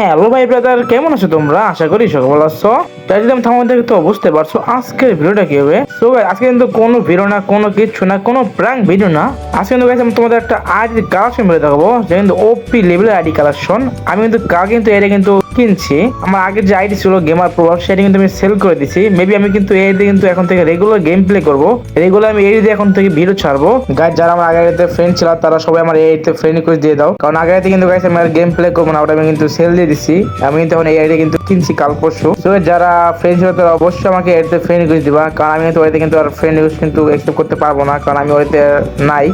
Hello ভাই brother কেমন আছো তোমরা? আশা করি সকল আছো। তাই যদি থামার দেখে তো বুঝতে পারছ আজকের ভিডিওটা কি হবে। তো guys, আজকে কিন্তু কোনো ভিডিও না কোনো কিছু না কোনো প্র্যাঙ্ক ভিডিও না। আজকে কিন্তু আমি তোমাদের একটা আইডি কালেকশন বের দেখাবো যে কিন্তু ওপি লেভেলের আইডি কালেকশন আমি কিন্তু কাল কিন্তু এটা কিন্তু কিনছি। আমার আগের যে আইডি ছিল গেমার প্রভাব সেটা কিন্তু আমি সেল করে দিছি। মেবি আমি কিন্তু এই দিয়ে কিন্তু এখন থেকে রেগুলার গেম প্লে করব। রেগুলার আমি এই দিয়ে এখন থেকে ভিডিও ছাড়বো। গাইজ যারা আমার আগের ফ্রেন্ড ছিল তারা সবাই আমার এই ফ্রেন্ড রিকোয়েস্ট দিয়ে দাও। কারণ আগে কিন্তু গাইজ আমি আর গেম প্লে করব না ওটা আমি কিন্তু সেল দিয়ে দিছি। আমি কিন্তু এখন এই আইডি কিন্তু কিনছি কাল পরশু। তো যারা ফ্রেন্ড ছিল তারা অবশ্যই আমাকে এতে ফ্রেন্ড রিকোয়েস্ট দিবা। কারণ আমি তো ওইতে কিন্তু আর ফ্রেন্ড রিকোয়েস্ট কিন্তু অ্যাকসেপ্ট করতে পারব না। কারণ আমি ওইতে নাই।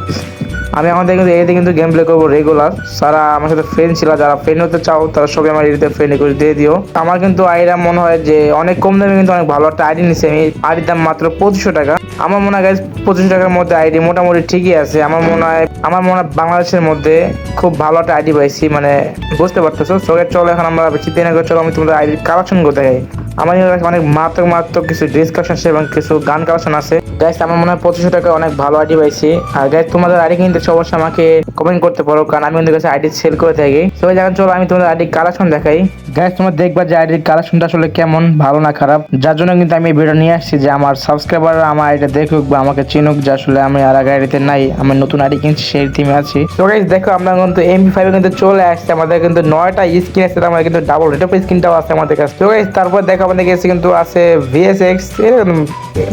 আমি আমাদের কিন্তু এতে কিন্তু গেম প্লে করব রেগুলার যারা আমার সাথে ফ্রেন্ড ছিল, যারা ফ্রেন্ড হতে চাও, তারা সবাই আমার এতে ফ্রেন্ড রিকোয়েস্ট দিয়ে দিও। আমার কিন্তু আইডা মনে হয় যে অনেক কম দামে কিন্তু অনেক ভালো একটা আইডি নিচ্ছে আমি আইডির দাম মাত্র পঁচিশশো টাকা। আমার মনে হয় পঁচিশশো টাকার মধ্যে আইডি মোটামুটি ঠিকই আছে। আমার মনে হয়, আমার মনে হয় বাংলাদেশের মধ্যে খুব ভালো একটা আইডি পাইছি মানে বুঝতে পারতেছো? সবাই চলো এখন আমরা দিন চলো, আমি তোমাদের আইডির কালেকশন করতে আমার অনেক মারাত্মক মারাত্মক কিছু ড্রেস কালেকশন আছে এবং কিছু গান কালেকশন আছে। গাইস আমার মনে হয় পঁচিশশো টাকা অনেক ভালো আইডি পাইছি। আর গাইস তোমাদের আইডি কিনতে অবশ্যই আমাকে কমেন্ট করতে পারো কারণ আমি ওদের কাছে আইডি সেল করে থাকি। সবাই যখন চলো আমি তোমাদের আইডি কালেকশন দেখাই। গাইস তোমার দেখবা যে আইডির কালেকশনটা আসলে কেমন ভালো না খারাপ। যার জন্য কিন্তু আমি এই ভিডিও নিয়ে আসছি যে আমার সাবস্ক্রাইবার আমার আইডিটা দেখুক বা আমাকে চিনুক যে আসলে আমি আর আগে আইডিতে নাই আমি নতুন আইডি কিনছি সেই টিমে আছি। তো গাইস দেখো আমরা কিন্তু এমপি ফাইভে কিন্তু চলে আসছে। আমাদের কিন্তু নয়টা স্কিন আছে আমাদের কিন্তু ডাবল রেট অফ স্কিনটাও আছে আমাদের কাছে। তো গাইস তারপর দেখো আমাদের কাছে কিন্তু আছে ভিএসএক্স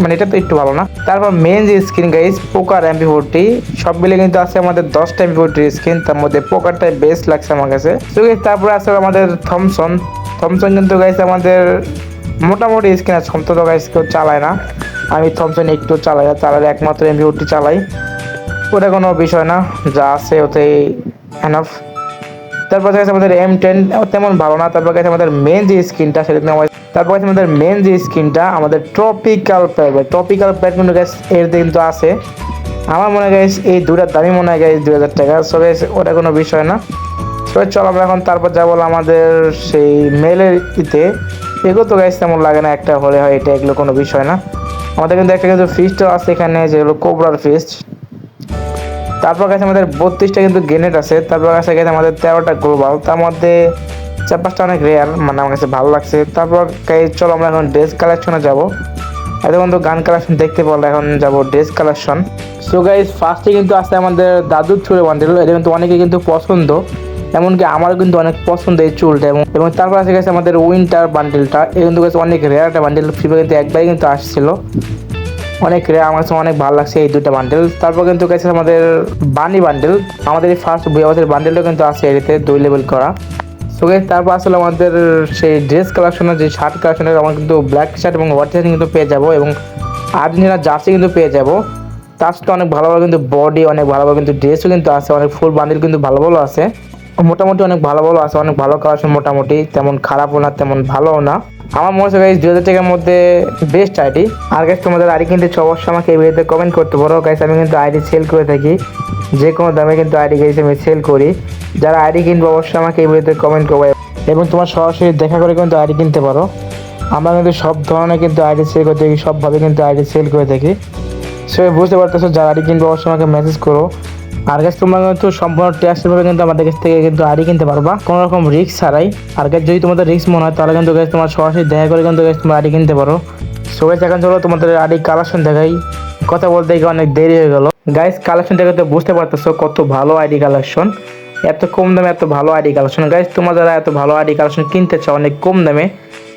মানে এটা তো একটু ভালো না? তারপর মেন যে screen guys poker MP forty সব মিলে কিন্তু আছে আমাদের দশটা এমপি ফোরটির স্ক্রিন তার মধ্যে পোকারটাই বেস্ট লাগছে আমার কাছে। তো তারপরে আছে আমাদের থমসন থমসন কিন্তু গাইস আমাদের মোটামুটি স্ক্রিন আছে থমসন তো গাইস কেউ চালায় না। আমি থমসন একটু চালাই না চালালে একমাত্র এমপি ফোরটি চালাই। ওটা কোনো বিষয় না, যা আছে ওতেই এনাফ তারপর আছে আমাদের এম টেন তেমন ভালো না। তারপর আছে আমাদের মেন যে স্ক্রিনটা সেটা কিন্তু আমার তারপর আছে আমাদের মেন যে স্ক্রিনটা আমাদের ট্রপিক্যাল প্যাড ট্রপিক্যাল প্যাড কিন্তু গ্যাস এর কিন্তু আছে। আমার মনে হয় এই দুটার দামই মনে হয় গাইস দুই হাজার টাকা। সো ওটা কোনো বিষয় না। তো চল আমরা এখন তারপর যা বলো আমাদের সেই মেলের ইতে। এগুলো তো গাইস তেমন লাগে না, একটা হলে হয়, এটা এগুলো কোনো বিষয় না। আমাদের কিন্তু একটা কিন্তু ফিস্টও আছে এখানে যেগুলো কোবরার ফিস্ট তারপর কাছে আমাদের বত্রিশটা কিন্তু গ্রেনেড আছে। তারপর কাছে গেছে আমাদের তেরোটা গ্লোবাল। তার মধ্যে চার পাঁচটা অনেক রেয়ার মানে আমার কাছে ভালো লাগছে। তারপর চলো আমরা এখন ড্রেস কালেকশনে যাব। এতক্ষণ তো গান কালেকশন দেখতে পারল এখন যাব ড্রেস কালেকশন সো গাইজ ফার্স্টে কিন্তু আসছে আমাদের দাদুর চুলের বান্ডেল এটা কিন্তু অনেকে কিন্তু পছন্দ। এমনকি আমারও কিন্তু অনেক পছন্দ এই চুলটা। এবং তারপর আসে গেছে আমাদের উইন্টার বান্ডেলটা এ কিন্তু অনেক রেয়ার একটা বান্ডেল ফ্লিপে কিন্তু একবারই কিন্তু আসছিল। অনেক রেয়ার আমার কাছে অনেক ভালো লাগছে এই দুটো বান্ডেল তারপর কিন্তু গেছে আমাদের বানি বান্ডেল আমাদের এই ফার্স্ট বই আমাদের বান্ডেলটা কিন্তু আছে এরিতে দুই লেভেল করা। তো তারপর আসলে আমাদের সেই ড্রেস কালেকশনের যে শার্ট কালেকশনের আমার কিন্তু ব্ল্যাক শার্ট এবং হোয়াইট শার্ট কিন্তু পেয়ে যাব এবং আর্জেন্টিনার জার্সি কিন্তু পেয়ে যাব। তার সাথে অনেক ভালো ভালো কিন্তু বডি অনেক ভালো ভালো কিন্তু ড্রেসও কিন্তু আছে, অনেক ফুল বান্ডেল কিন্তু ভালো ভালো আছে। মোটামুটি অনেক ভালো ভালো আছে, অনেক ভালো কালেকশন মোটামুটি। তেমন খারাপও না, তেমন ভালোও না। আমার মনে হচ্ছে গাইজ দুই হাজার টাকার মধ্যে বেস্ট আইডি। আর গাইজ তোমাদের আইডি কিনতে অবশ্যই আমাকে এই ভিডিওতে কমেন্ট করতে পারো গাইজ আমি কিন্তু আইডি সেল করে থাকি। যে কোনো দামে কিন্তু আইডি গাইজ আমি সেল করি। যারা আইডি কিনবো অবশ্যই আমাকে এই ভিডিওতে কমেন্ট করব। এবং তোমার সরাসরি দেখা করে কিন্তু আইডি কিনতে পারো। আমরা কিন্তু সব ধরনের কিন্তু আইডি সেল করে থাকি, সবভাবে কিন্তু আইডি সেল করে থাকি। সে বুঝতে পারতেছো, যারা আইডি কিনবো অবশ্যই আমাকে মেসেজ করো। আর গাছ তোমরা কিন্তু সম্পূর্ণ ট্যাক্সের ভাবে কিন্তু আমাদের কাছ থেকে কিন্তু আইডি কিনতে পারবা। কোনো রকম রিস্ক ছাড়াই। আর গাছ যদি তোমাদের রিস্ক মনে হয়, তাহলে কিন্তু গাছ তোমার সরাসরি দেখা করে কিন্তু গাছ তোমার আইডি কিনতে পারো। সো গাছ এখন চলো তোমাদের আইডি কালেকশন দেখাই। কথা বলতে গিয়ে অনেক দেরি হয়ে গেল। গাইস কালেকশন দেখে তো বুঝতে পারতেছো কত ভালো আইডি কালেকশন এত কম দামে এত ভালো আইডি কালেকশন গাইস তোমরা যারা এত ভালো আইডি কালেকশন কিনতে চাও, অনেক কম দামে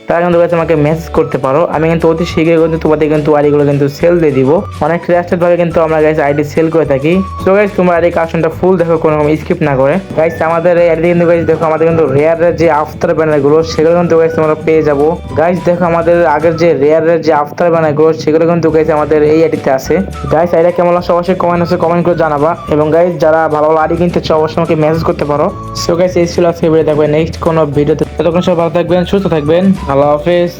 তারা কিন্তু আমাকে মেসেজ করতে পারো। আমি কিন্তু অতি শীঘ্রই কিন্তু তোমাদের কিন্তু আইডিগুলো কিন্তু সেল দিয়ে দিব। অনেক ট্রাস্টেড ভাবে কিন্তু আমরা গাইস আইডি সেল করে থাকি। সো গাইস তোমরা আইডি কালেকশনটা ফুল দেখো, কোনো রকম স্কিপ না করে। গাইস আমাদের এই আইডি কিন্তু গাইস দেখো, আমাদের কিন্তু রেয়ারের যে আফতার ব্যানারগুলো, সেগুলো কিন্তু গাইস তোমরা পেয়ে যাব। গাইস দেখো আমাদের আগের যে রেয়ারের যে আফতার ব্যানারগুলো, সেগুলো কিন্তু গাইস আমাদের এই আইডিতে আছে। গাইস আইডিয়া কেমন লাগছে অবশ্যই কমেন্ট আছে কমেন্ট করে জানাবা। এবং গাইস যারা ভালো ভালো আইডি কিনতে চাও, অবশ্যই আমাকে মেসেজ করতে পারো। সো গাইস এই ছিল আজকে ভিডিও দেখবেন নেক্সট কোনো ভিডিওতে ততক্ষণ সবাই ভালো থাকবেন, সুস্থ থাকবেন। আল্লাহ হাফেজ।